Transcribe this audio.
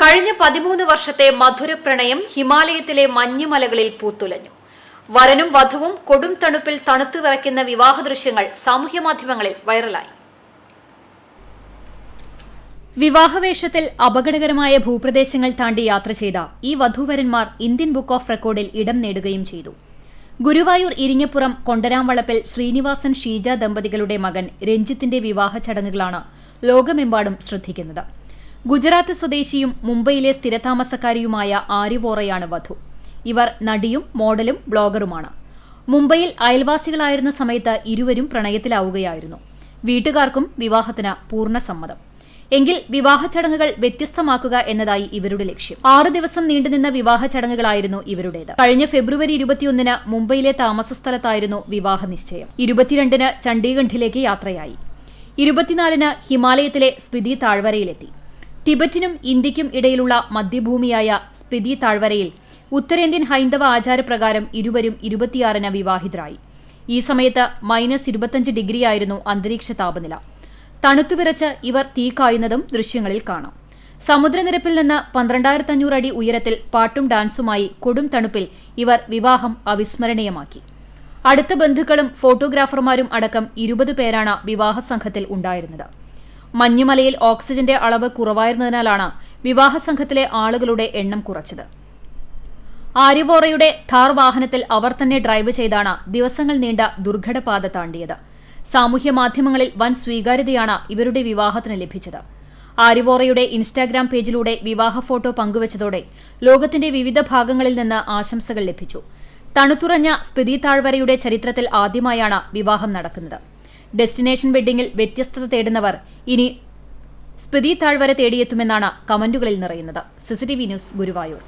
കഴിഞ്ഞ പതിമൂന്ന് വർഷത്തെ മധുര പ്രണയം ഹിമാലയത്തിലെ മഞ്ഞുമലകളിൽ പൂത്തുലഞ്ഞു. വരനും വധുവും കൊടും തണുപ്പിൽ തണുത്തു വിറയ്ക്കുന്ന വിവാഹ ദൃശ്യങ്ങൾ സാമൂഹ്യമാധ്യമങ്ങളിൽ വൈറലായി. വിവാഹവേഷത്തിൽ അപകടകരമായ ഭൂപ്രദേശങ്ങൾ താണ്ടി യാത്ര ചെയ്ത ഈ വധൂവരന്മാർ ഇന്ത്യൻ ബുക്ക് ഓഫ് റെക്കോർഡിൽ ഇടം നേടുകയും ചെയ്തു. ഗുരുവായൂർ ഇരിങ്ങപ്പുറം കൊണ്ടരാംവളപ്പിൽ ശ്രീനിവാസൻ ഷീജ ദമ്പതികളുടെ മകൻ രഞ്ജിത്തിന്റെ വിവാഹ ചടങ്ങുകളാണ് ലോകമെമ്പാടും ശ്രദ്ധിക്കുന്നത്. ഗുജറാത്ത് സ്വദേശിയും മുംബൈയിലെ സ്ഥിരതാമസക്കാരിയുമായ ആര്യവോറയാണ് വധു. ഇവർ നടിയും മോഡലും ബ്ലോഗറുമാണ്. മുംബൈയിൽ അയൽവാസികളായിരുന്ന സമയത്ത് ഇരുവരും പ്രണയത്തിലാവുകയായിരുന്നു. വീട്ടുകാർക്കും വിവാഹത്തിന് പൂർണ സമ്മതം. എങ്കിൽ വിവാഹ ചടങ്ങുകൾ വ്യത്യസ്തമാക്കുക എന്നതായി ഇവരുടെ ലക്ഷ്യം. ആറ് ദിവസം നീണ്ടുനിന്ന വിവാഹ ചടങ്ങുകളായിരുന്നു ഇവരുടേത്. കഴിഞ്ഞ ഫെബ്രുവരി ഇരുപത്തിയൊന്നിന് മുംബൈയിലെ താമസ സ്ഥലത്തായിരുന്നു വിവാഹ നിശ്ചയം. ഇരുപത്തിരണ്ടിന് ചണ്ഡീഗഡിലേക്ക് യാത്രയായി. ഇരുപത്തിനാലിന് ഹിമാലയത്തിലെ സ്പിതി താഴ്വരയിലെത്തി. ടിബറ്റിനും ഇന്ത്യയ്ക്കും ഇടയിലുള്ള മധ്യഭൂമിയായ സ്പിതി താഴ്വരയിൽ ഉത്തരേന്ത്യൻ ഹൈന്ദവ ആചാരപ്രകാരം ഇരുവരും ഇരുപത്തിയാറിന് വിവാഹിതരായി. ഈ സമയത്ത് മൈനസ് ഇരുപത്തഞ്ച് ഡിഗ്രിയായിരുന്നു അന്തരീക്ഷ താപനില. തണുത്തുവിറച്ച് ഇവർ തീ കായുന്നതും ദൃശ്യങ്ങളിൽ കാണാം. സമുദ്രനിരപ്പിൽ നിന്ന് പന്ത്രണ്ടായിരത്തഞ്ഞൂറ് അടി ഉയരത്തിൽ പാട്ടും ഡാൻസുമായി കൊടും തണുപ്പിൽ ഇവർ വിവാഹം അവിസ്മരണീയമാക്കി. അടുത്ത ബന്ധുക്കളും ഫോട്ടോഗ്രാഫർമാരും അടക്കം ഇരുപത് പേരാണ് വിവാഹ സംഘത്തിൽ ഉണ്ടായിരുന്നത്. മഞ്ഞുമലയിൽ ഓക്സിജന്റെ അളവ് കുറവായിരുന്നതിനാലാണ് വിവാഹ സംഘത്തിലെ ആളുകളുടെ എണ്ണം കുറച്ചത്. ആര്യവോറയുടെ ഥാർ വാഹനത്തിൽ അവർ തന്നെ ഡ്രൈവ് ചെയ്താണ് ദിവസങ്ങൾ നീണ്ട ദുർഘടപാത താണ്ടിയത്. സാമൂഹ്യ മാധ്യമങ്ങളിൽ വൻ സ്വീകാര്യതയാണ് ഇവരുടെ വിവാഹത്തിന് ലഭിച്ചത്. ആര്യവോറയുടെ ഇൻസ്റ്റാഗ്രാം പേജിലൂടെ വിവാഹ ഫോട്ടോ പങ്കുവച്ചതോടെ ലോകത്തിന്റെ വിവിധ ഭാഗങ്ങളിൽ നിന്ന് ആശംസകൾ ലഭിച്ചു. തണുത്തുറഞ്ഞ സ്പിതി താഴ്വരയുടെ ചരിത്രത്തിൽ ആദ്യമായാണ് വിവാഹം നടക്കുന്നത്. ഡെസ്റ്റിനേഷൻ വെഡ്ഡിങ്ങിൽ വ്യത്യസ്തത തേടുന്നവർ ഇനി സ്പിതി താഴ്വര തേടിയെത്തുമെന്നാണ് കമന്റുകളിൽ നിറയുന്നത്. CCTV news Guruvayur.